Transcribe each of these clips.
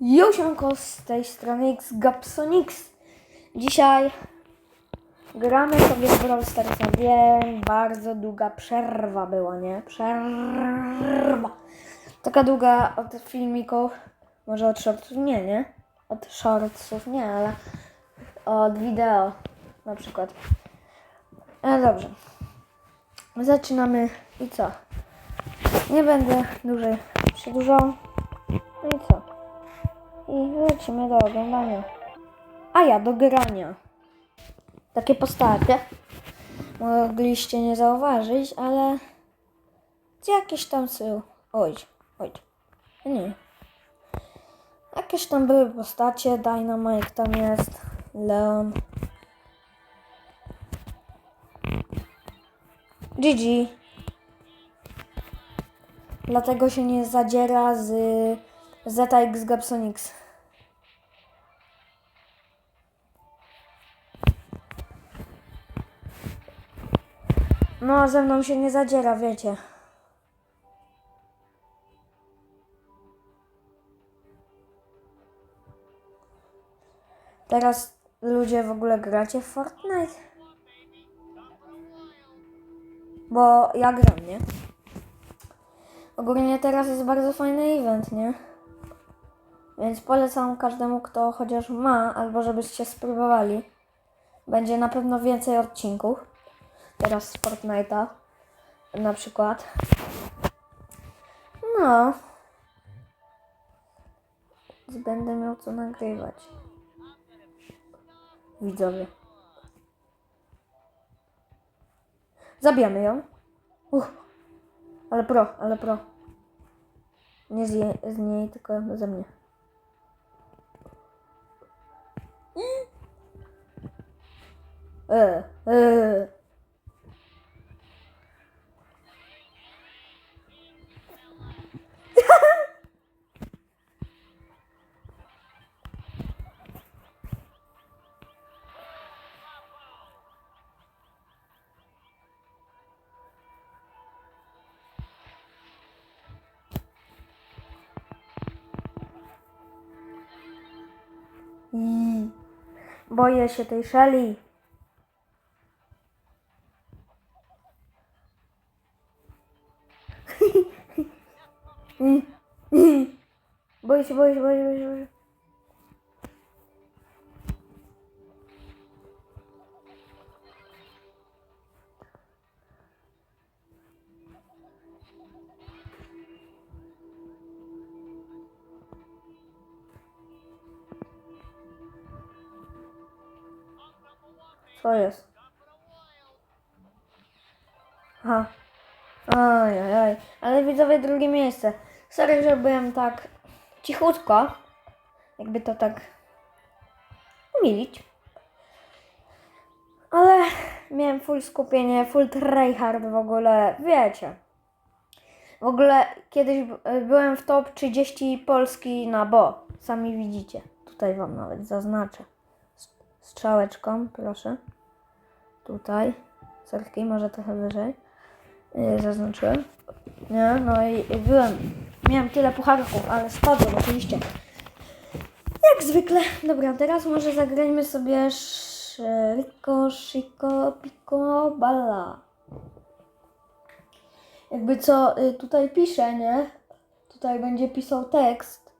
Josianko z tej strony X Gapsonix. Dzisiaj gramy sobie w Brawl Starsa. Wiem, bardzo długa przerwa była, nie? Przerwa. Taka długa od filmików, może od shortsów, nie, nie? Od shortsów, nie, ale od wideo na przykład. Ale dobrze. Zaczynamy i co? Nie będę dłużej przedłużał. No i co? I lecimy do oglądania. A ja do grania. Takie postacie. Mogliście nie zauważyć, ale jakieś tam są. Oj, oj. Nie. Jakieś tam były postacie. Dynamite tam jest. Leon. GG. Dlatego się nie zadziera z ZX Gapsonix. No, ze mną się nie zadziera, wiecie. Teraz ludzie w ogóle gracie w Fortnite? Bo ja gram, nie? Ogólnie teraz jest bardzo fajny event, nie? Więc polecam każdemu, kto chociaż ma, albo żebyście spróbowali. Będzie na pewno więcej odcinków. Teraz z Fortnite'a. Na przykład. No. Więc Będę miał co nagrywać. Widzowie. Zabijamy ją. Uff. Ale pro, ale pro. Nie z, jej, z niej, tylko ze mnie. E, e. Boję się tej szali. Się, boję się, boję się, boję się. boję. Co jest? Aha. Oj, oj, oj. Ale widzowie drugie miejsce. Sorry, że byłem tak cichutko. Jakby to tak umilić. Ale miałem full skupienie, full tryhard w ogóle, wiecie. W ogóle kiedyś byłem w top 30 Polski na bo. Sami widzicie. Tutaj wam nawet zaznaczę. Strzałeczką, proszę. Tutaj. Sorki, może trochę wyżej. Zaznaczyłem. Nie, no i, byłem. Miałem tyle pucharków, ale spadłem oczywiście. Jak zwykle. Dobra, teraz może zagrajmy sobie Shiko, Shiko, Pico, Balla. Jakby co y, tutaj piszę, nie? Tutaj będzie pisał tekst.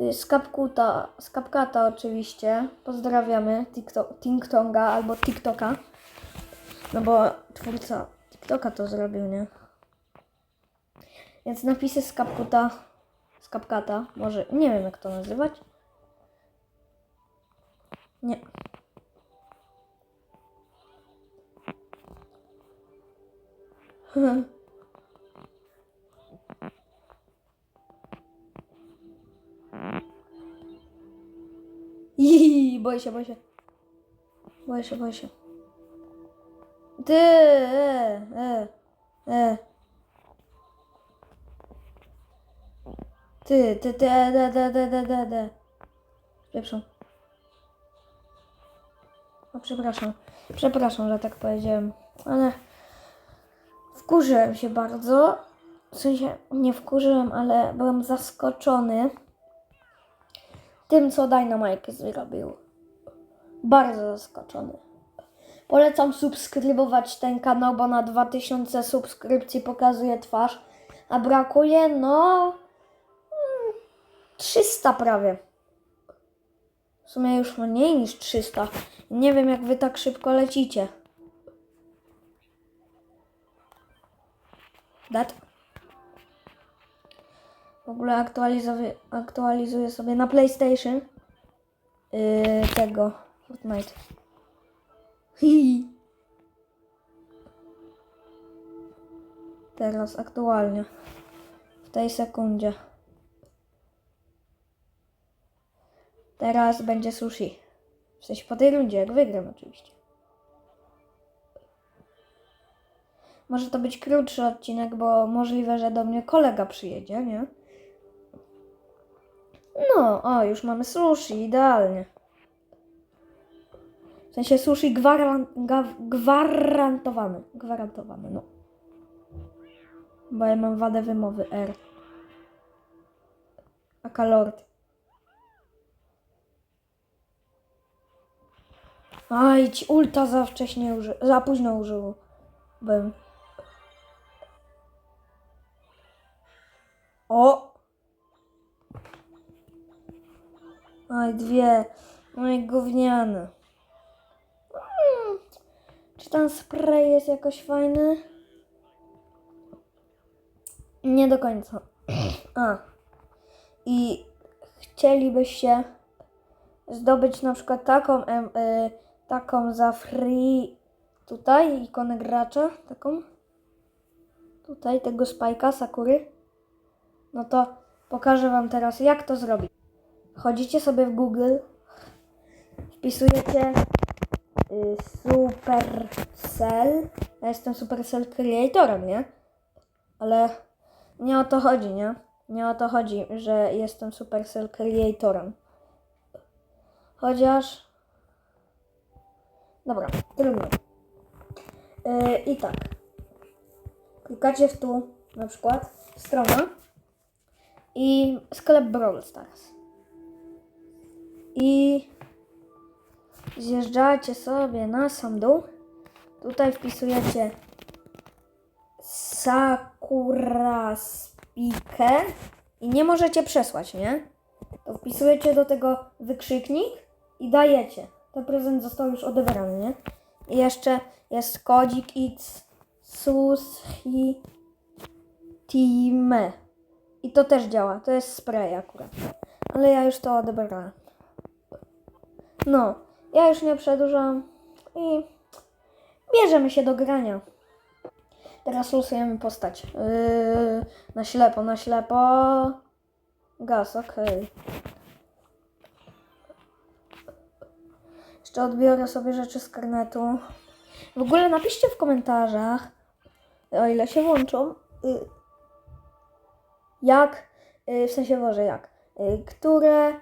Y, Z Kapkuta, z Kapkata oczywiście. Pozdrawiamy TikTok, albo TikToka. No bo twórca TikToka to zrobił, nie? Więc napisy z Kapkuta, z Kapkata, może, nie wiem jak to nazywać. Nie. Ii, boję się, boję się. Boję się, boję się. Ty, e, e, e. Ty, ty, ty, e, de, de, de, de, de, de. Przepraszam. O, przepraszam. Przepraszam, że tak powiedziałem. Ale wkurzyłem się bardzo. W sensie nie wkurzyłem, ale byłem zaskoczony tym, co Dynamite zrobił. Bardzo zaskoczony. Polecam subskrybować ten kanał, bo na 2000 subskrypcji pokazuje twarz, a brakuje no mm, 300 prawie. W sumie już mniej niż 300. Nie wiem jak wy tak szybko lecicie. Dat. W ogóle aktualizuję, aktualizuję sobie na PlayStation yy, tego Fortnite. Teraz aktualnie. W tej sekundzie. Teraz będzie sushi. W sensie po tej rundzie, jak wygram oczywiście. Może to być krótszy odcinek, bo możliwe, że do mnie kolega przyjedzie, nie? No, o, już mamy sushi, idealnie. W sensie sushi gwaran. Gwarantowany, no. Bo ja mam wadę wymowy R. A kalord. Aj, ci ulta za wcześnie uży... za późno użyłbym. O! Aj, dwie. Oj, gówniane. Czy ten spray jest jakoś fajny? Nie do końca. A. I chcielibyście zdobyć na przykład taką, y, taką za free tutaj, ikonę gracza, taką. Tutaj, tego spajka, Sakury. No to pokażę Wam teraz, jak to zrobić. Wchodzicie sobie w Google, wpisujecie Supercell. Ja jestem Supercell Creatorem, nie? Ale nie o to chodzi, nie? Nie o to chodzi, że jestem Supercell Creatorem. Chociaż... Dobra, trudno. Yy, I tak. Klikacie w tu, na przykład, strona i sklep Brawl Stars. I zjeżdżacie sobie na sam dół. Tutaj wpisujecie Sakura Speaker i nie możecie przesłać, nie? To wpisujecie do tego wykrzyknik i dajecie. Ten prezent został już odebrany, nie? I jeszcze jest kodzik X Sushi Time. I to też działa. To jest spray akurat. Ale ja już to odebrałem. No, ja już nie przedłużam i bierzemy się do grania. Teraz losujemy postać. Yy, na ślepo, na ślepo. Gaz, okej. Jeszcze odbiorę sobie rzeczy z karnetu. W ogóle napiszcie w komentarzach, o ile się włączą, y, jak, y, w sensie może jak, y, które,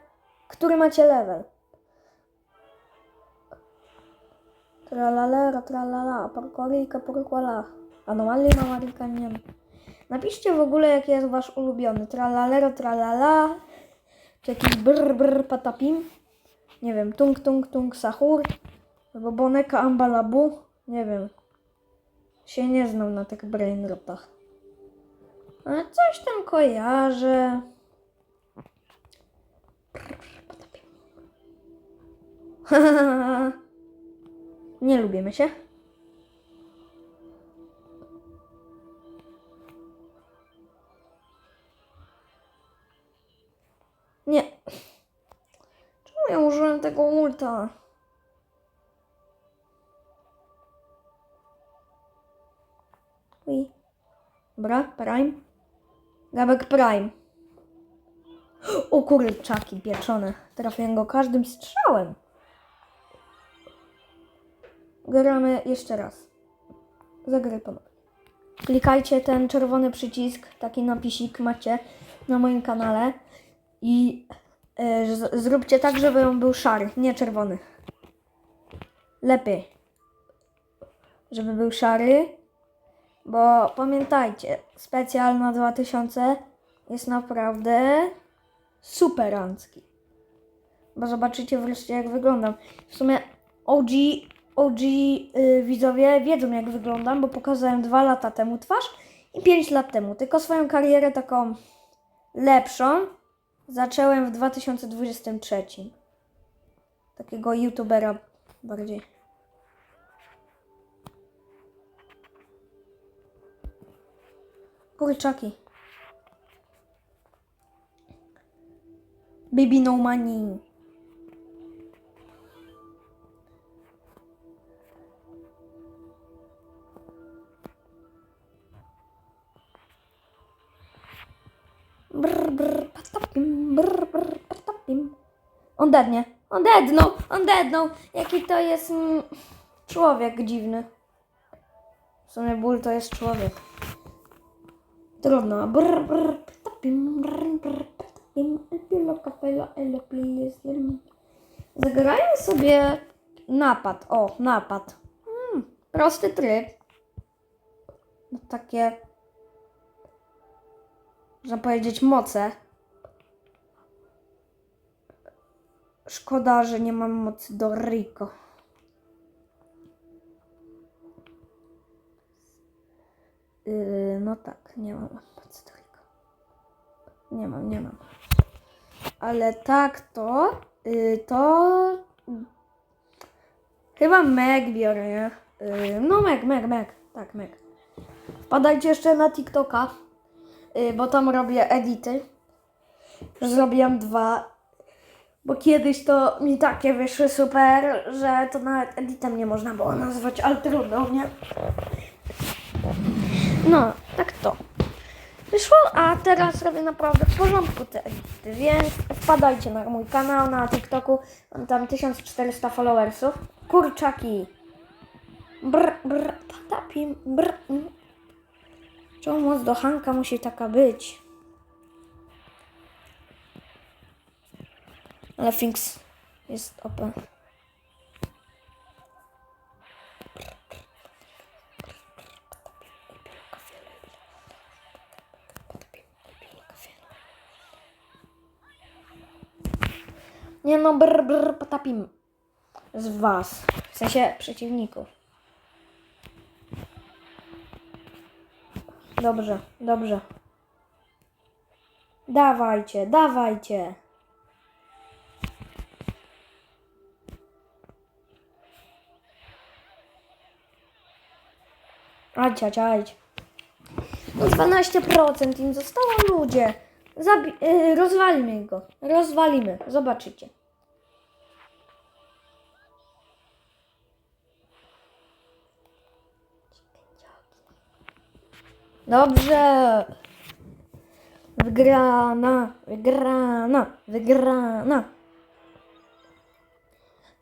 który macie level. Tralalero, tralala, porkolika, porkola. Anomalia, mamarika, nie wiem. Napiszcie w ogóle, jaki jest wasz ulubiony. Tralalero, tralala. Czy jakiś brr, brr, patapim. Nie wiem, tung, tung, tung, sahur. Albo boneka, ambalabu. Nie wiem. Się nie znam na tych brainrotach. Ale coś tam kojarzę. Brr, brr, patapim. Nie lubimy się. Nie. Czemu ja użyłem tego ulta? Ui. Dobra, Prime. Gabek Prime. O kurczaki pieczone. Trafiłem go każdym strzałem. Gramy jeszcze raz. Zagraj ponownie. Klikajcie ten czerwony przycisk, taki napisik macie na moim kanale i z- zróbcie tak, żeby on był szary, nie czerwony. Lepiej. Żeby był szary, bo pamiętajcie, specjal na 2000 jest naprawdę superancki. bo zobaczycie wreszcie jak wyglądam. W sumie OG, OG y, widzowie wiedzą jak wyglądam, bo pokazałem dwa lata temu twarz i 5 lat temu. Tylko swoją karierę taką lepszą zacząłem w 2023. Takiego youtubera bardziej. Kurczaki. Baby no money. Brr, brr, patapim, brr, brr, patapim. On dednie. On dednął, on dednął. Jaki to jest mm, człowiek dziwny. W sumie ból to jest człowiek. Trudno. Brr, brr, patapim, brr, brr, patapim. Epilo, kapelo, elo, please. Zagrają sobie napad. O, napad. Hmm, prosty tryb. No takie, można powiedzieć, moce. Szkoda, że nie mam mocy do Rico. Yy, no tak, nie mam mocy do Rico. Nie mam, nie mam. Ale tak to, yy, to chyba Meg biorę, nie? Yy, no Meg, Meg, Meg, tak Meg. Wpadajcie jeszcze na TikToka, bo tam robię edity. Zrobiłem dwa bo kiedyś to mi takie wyszły super, że to nawet editem nie można było nazwać, ale trudno, nie? No, tak to. Wyszło, a teraz robię naprawdę w porządku te edity, więc wpadajcie na mój kanał na TikToku. Mam tam 1400 followersów. Kurczaki. Brr, brr, patapim, brr. Czemu moc do Hanka musi taka być? Ale Finks jest OP. Nie no, brr, brr, potapim. Z was. W sensie przeciwników. Dobrze, dobrze. Dawajcie, dawajcie. Ajdź, ajdź, ajdź. No 12% im zostało ludzie. Zabi- yy, rozwalimy go. Rozwalimy. Zobaczycie. Dobrze. Wygrana, wygrana, wygrana.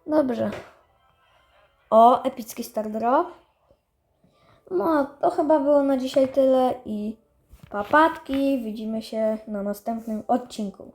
Dobrze. O, epicki star drop. No, to chyba było na dzisiaj tyle i papatki. Widzimy się na następnym odcinku.